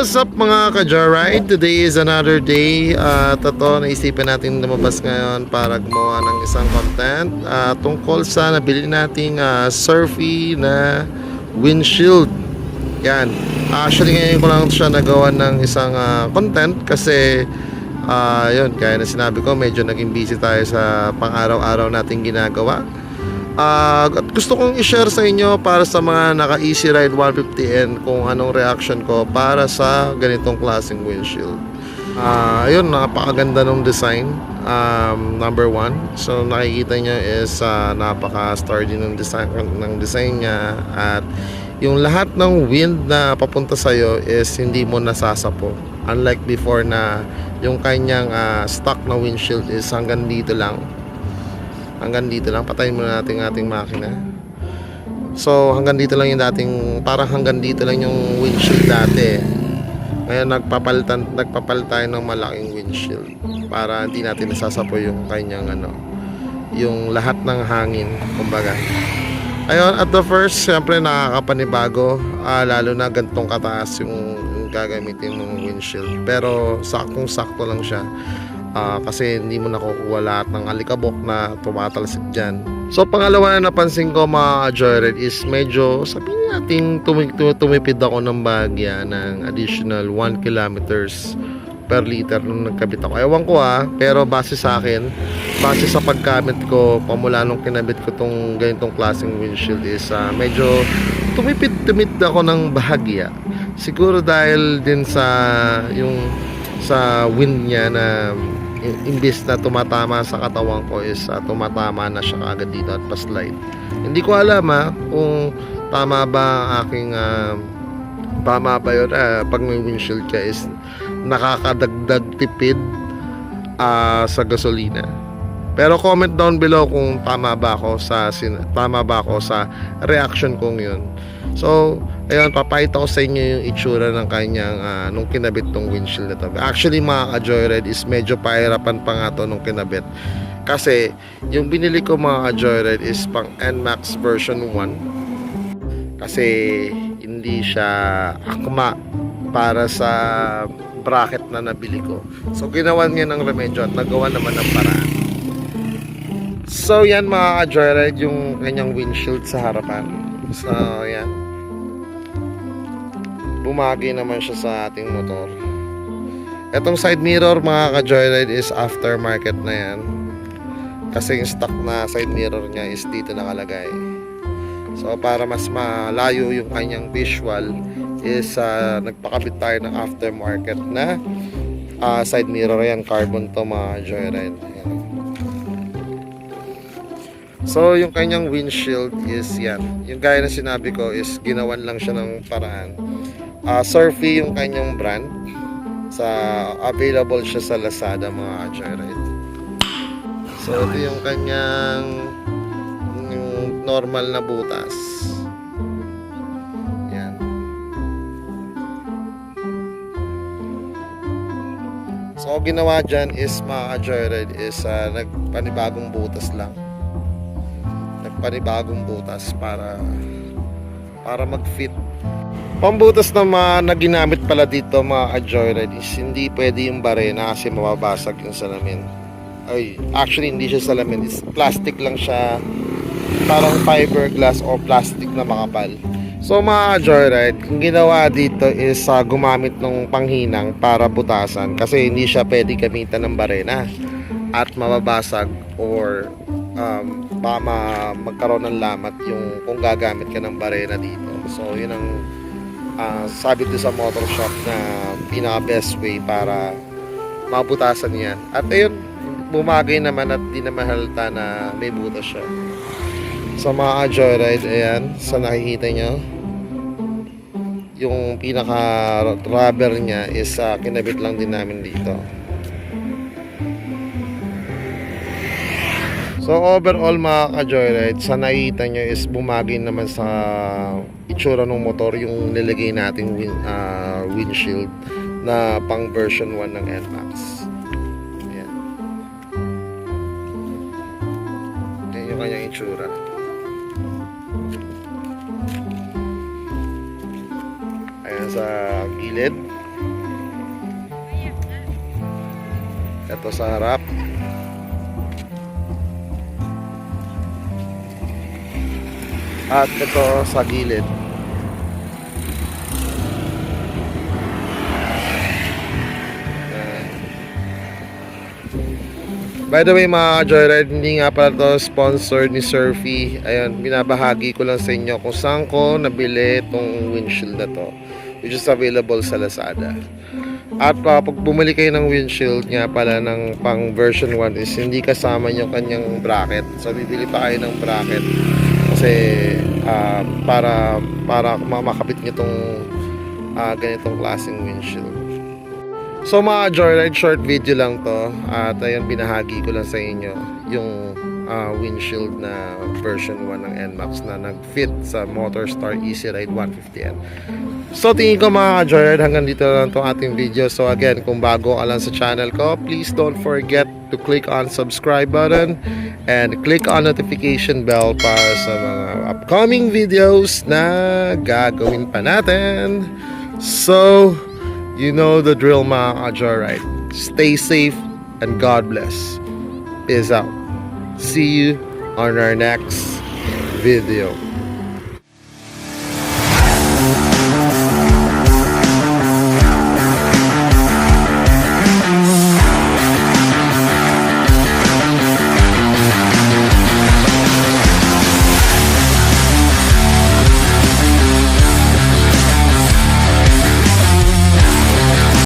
what's up mga ka-joyride? Today is another day at ito, naisipan natin lumabas ngayon para gumawa ng isang content ah, tungkol sa nabili nating ah, surfy na windshield. Yan. Actually ngayon ko lang siya nagawa ng isang ah, content kasi ah, yun, kaya na sinabi ko medyo naging busy tayo sa pang-araw-araw nating ginagawa. Ah, at gusto kong i-share sa inyo para sa mga naka Easy Ride 150N kung anong reaction ko para sa ganitong klaseng windshield. Ah, ayun, napakaganda ng design. Um, number one. So nakikita nyo is ah, napaka-sturdy ng design ng design niya at yung lahat ng wind na papunta sa iyo is hindi mo nasasapo. Unlike before na yung kanyang ah, stock na windshield is hanggang dito lang hanggang dito lang. Patayin muna natin ang ating makina. So hanggang dito lang yung dating parang hanggang dito lang yung windshield dati. Ngayon nagpapalitan nagpapalit tayo ng malaking windshield para hindi natin nasasapo yung kanyang ano yung lahat ng hangin kumbaga. Ayun at the first syempre nakakapanibago. Ah, lalo na gantong kataas yung gagamitin mong windshield. Pero saktong sakto lang siya Ah, kasi hindi mo nakukuha lahat ng alikabok na tumatalsik dyan. So pangalawa na napansin ko mga joyride is medyo sabihin natin tumi- tumi- tumipid ako ng bagya ng additional 1 kilometers per liter nung nagkabit ako. Ewan ko ah, pero base sa akin, base sa pagkamit ko, pamula nung kinabit ko tong ganitong klaseng windshield is ah, medyo tumipid tumipid ako ng bahagya. Siguro dahil din sa yung sa wind niya na imbis na tumatama sa katawan ko is ah, tumatama na siya agad dito at pa-slide. Hindi ko alam ha kung tama ba aking ah, tama ba yun ah, pag may windshield ka is nakakadagdag tipid ah, sa gasolina. Pero comment down below kung tama ba ako sa tama ba ako sa reaction kong yun. So, ayun, papakita ko sa inyo yung itsura ng kanyang ah, nung kinabit tong windshield na to. Actually, mga ka-joyride is medyo pahirapan pa nga to nung kinabit. Kasi, yung binili ko mga ka-joyride is pang NMAX version 1. Kasi, hindi siya akma para sa bracket na nabili ko. So, ginawan niya ng remedyo at nagawa naman ng paraan. So, yan mga ka-joyride, yung kanyang windshield sa harapan. So, yan. Bumagi naman siya sa ating motor. Etong side mirror mga ka-joyride is aftermarket na yan. Kasi yung stock na side mirror niya is dito nakalagay. So para mas malayo yung kanyang visual is ah, nagpakabit tayo ng aftermarket na ah, side mirror yan carbon to mga joyride. Ayan. So yung kanyang windshield is yan. Yung gaya na sinabi ko is ginawan lang siya ng paraan. Ah, Surfy yung kanyang brand. Sa available siya sa Lazada mga joyride. So ito yung kanyang yung normal na butas. Yan. So ginawa dyan is mga joyride is ah, nagpanibagong butas lang. Nagpanibagong butas para para mag-fit Pambutas na mga na ginamit pala dito mga ka-joyride is hindi pwede yung barena kasi mababasag yung salamin. Ay, actually hindi siya salamin, it's plastic lang siya. Parang fiberglass o plastic na makapal. So mga ka-joyride, yung ginawa dito is ah, gumamit ng panghinang para butasan kasi hindi siya pwede gamitan ng barena at mababasag or um, baka ma- magkaroon ng lamat yung kung gagamit ka ng barena dito. So yun ang ah, sabi ko sa motor shop na pinaka best way para mabutasan yan. At ayun, bumagay naman at di naman halata na may butas siya. Sa mga joyride, ayan, sa nakikita nyo, yung pinaka rubber niya is ah, kinabit lang din namin dito. So overall mga ka-joyride, sa nakita nyo is bumagi naman sa itsura ng motor yung nilagay nating win, uh, windshield na pang version 1 ng NMAX. Ayan. Ayan yung kanyang itsura. Ayan sa gilid. Ito sa harap. At ito sa gilid. By the way mga Joyride, hindi nga pala to sponsored ni Surfy. Ayun, binabahagi ko lang sa inyo kung saan ko nabili itong windshield na to. Which is available sa Lazada. At uh, pag bumili kayo ng windshield nga pala ng pang version 1 is hindi kasama yung kanyang bracket. So bibili pa kayo ng bracket kasi ah, para para ma- makapit nyo itong ah, ganitong klaseng windshield. So mga Joyride, short video lang to at ayun binahagi ko lang sa inyo yung ah, windshield na version 1 ng NMAX na nag-fit sa Motorstar Easy Ride 150N. So tingin ko mga Joyride hanggang dito lang tong ating video. So again, kung bago ka lang sa channel ko, please don't forget to click on subscribe button and click on notification bell para sa mga upcoming videos na gagawin pa natin. So, you know the drill mga Joyride. Stay safe and God bless. Peace out. See you on our next video.